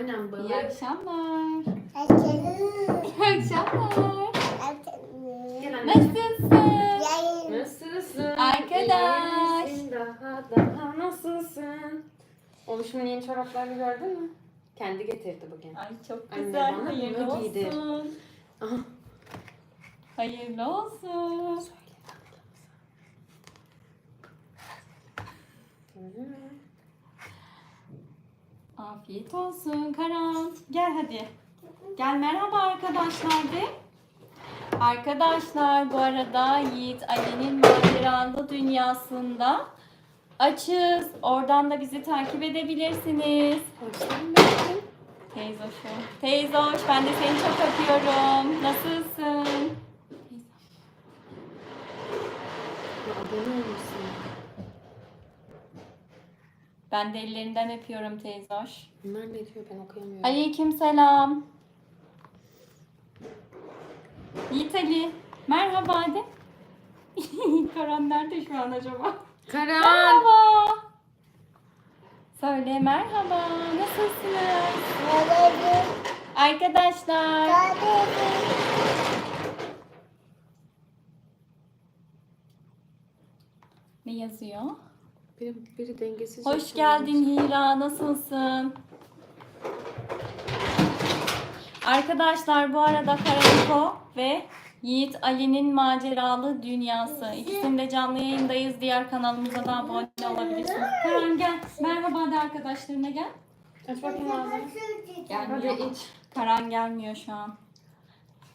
annem İyi balık. akşamlar. İyi akşamlar. Nasılsın? Nasılsın? Arkadaş. İyi misin? Daha daha nasılsın? Oluşumun yeni çoraplarını gördün mü? Kendi getirdi bugün. Ay çok Anne güzel. bana Hayırlı bunu giydir. olsun. Aha. Hayırlı olsun. Gördün mü? Afiyet olsun Karan. Gel hadi. Gel merhaba arkadaşlar de. Arkadaşlar bu arada Yiğit Ali'nin maceralı dünyasında açız. Oradan da bizi takip edebilirsiniz. Hoşlan geldin. Teyze hoş. Teyze hoş. Ben de seni çok öpüyorum. Nasılsın? Abone olmuşsun. Ben de ellerinden öpüyorum teyze hoş. Bunlar ne diyor ben okuyamıyorum. Aleyküm selam. Yiğit Ali. Merhaba de. Karan nerede şu an acaba? Karan. Merhaba. Söyle merhaba. Nasılsınız? Yayın. Arkadaşlar. Yayın. Ne yazıyor? Biri, biri dengesiz. Hoş geldin Hira. Nasılsın? Arkadaşlar bu arada Karaniko ve Yiğit Ali'nin maceralı dünyası. İkisinde canlı yayındayız. Diğer kanalımıza da abone olabilirsiniz. Karan gel. Merhaba de arkadaşlarına gel. Aç bakayım ağzını. Gelmiyor. Karan gelmiyor şu an.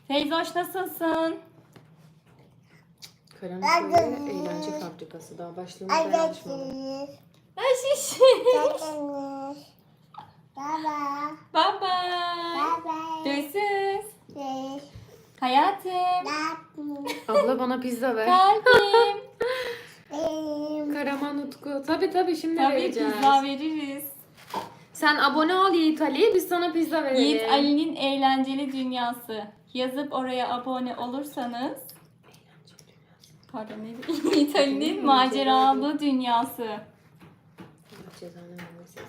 Feyzoş nasılsın? Karanlık böyle eğlence fabrikası daha başlığını ben açmadım. Aşiş. Açalım. Baba. Baba. Baba. Görüşürüz. Beş. Hayatım. Yapma. Abla bana pizza ver. Kalbim. Karaman Utku. Tabi tabi şimdi Tabii vereceğiz. pizza veririz. Sen abone ol Yiğit Ali. Biz sana pizza verelim. Yiğit Ali'nin eğlenceli dünyası. Yazıp oraya abone olursanız Pardon neydi? Ali'nin maceralı dünyası.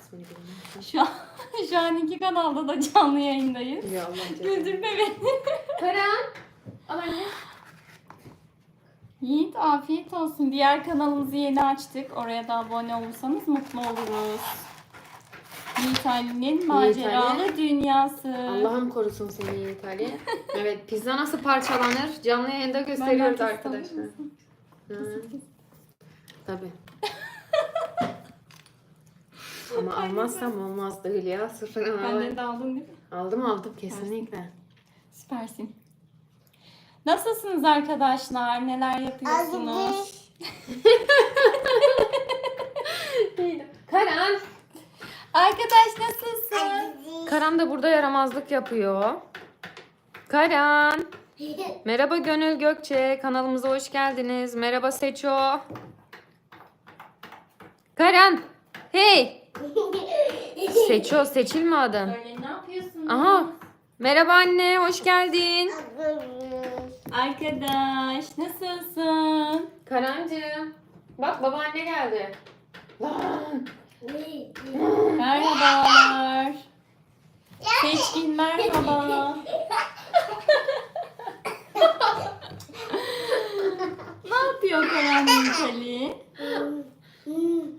İsmini bilmiyorum. Şu an, şu an iki kanalda da canlı yayındayız. Ya Allah cezanı. Güldürme beni. Karan. Al anne. Yiğit afiyet olsun. Diğer kanalımızı yeni açtık. Oraya da abone olursanız mutlu oluruz. Yiğit Ali'nin maceralı dünyası. Allah'ım korusun seni Yiğit Ali. evet pizza nasıl parçalanır? Canlı yayında gösteriyoruz arkadaşlar. Tabii. Ama almazsam olmazdı Hülya. Sıfır Benden de aldın değil mi? Aldım aldım kesinlikle. Süpersin. Nasılsınız arkadaşlar? Neler yapıyorsunuz? Karan. Arkadaş nasılsın? Karan da burada yaramazlık yapıyor. Karan. Merhaba Gönül Gökçe. Kanalımıza hoş geldiniz. Merhaba Seço. Karan. Hey. Seço seçilme adın. Öyle ne yapıyorsunuz? Aha. Merhaba anne. Hoş geldin. Arkadaş nasılsın? Karancığım. Bak babaanne geldi. Lan. Merhabalar. Seçkin merhaba. ne yapıyor Karan Yiğit Ali?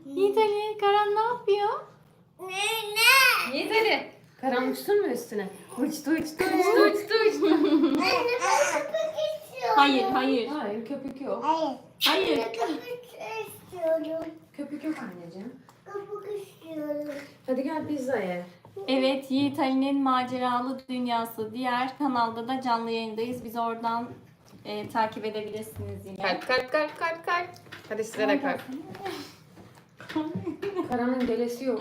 Yiğit Ali, Karan ne yapıyor? Yiğit Ali. Karan uçtun mu üstüne? Uçtu uçtu uçtu uçtu uçtu. Hayır, hayır. Hayır köpük yok. Hayır. Hayır. Köpük istiyorum. Köpük yok anneciğim. Köpük istiyorum. Hadi gel pizza ye. Evet, Yiğit Ali'nin maceralı dünyası. Diğer kanalda da canlı yayındayız. Bizi oradan e, takip edebilirsiniz yine. Kalp kalp kalp kalp kalp. Hadi size de kalp. Karan'ın gelesi yok.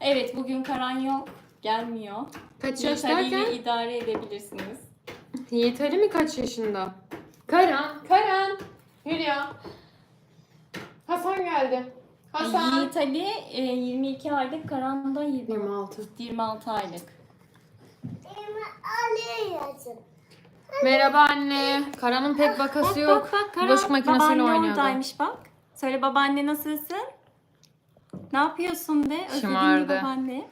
Evet, bugün Karan yok. Gelmiyor. Kaç Yiğit ile yaşlarken? idare edebilirsiniz. Yiğit Ali mi kaç yaşında? Karan, Karan. Hülya. Hasan geldi. Hasan. Yiğit Ali e, 22 aylık, Karan da 20 26. 26 aylık. Merhaba anne. Karan'ın pek bakası yok. Bak bak Karan, Bulaşık makinesiyle babaanne oynuyordu. oradaymış bak. Söyle babaanne nasılsın? Ne yapıyorsun de? Özledin mi Şımardı. babaanne?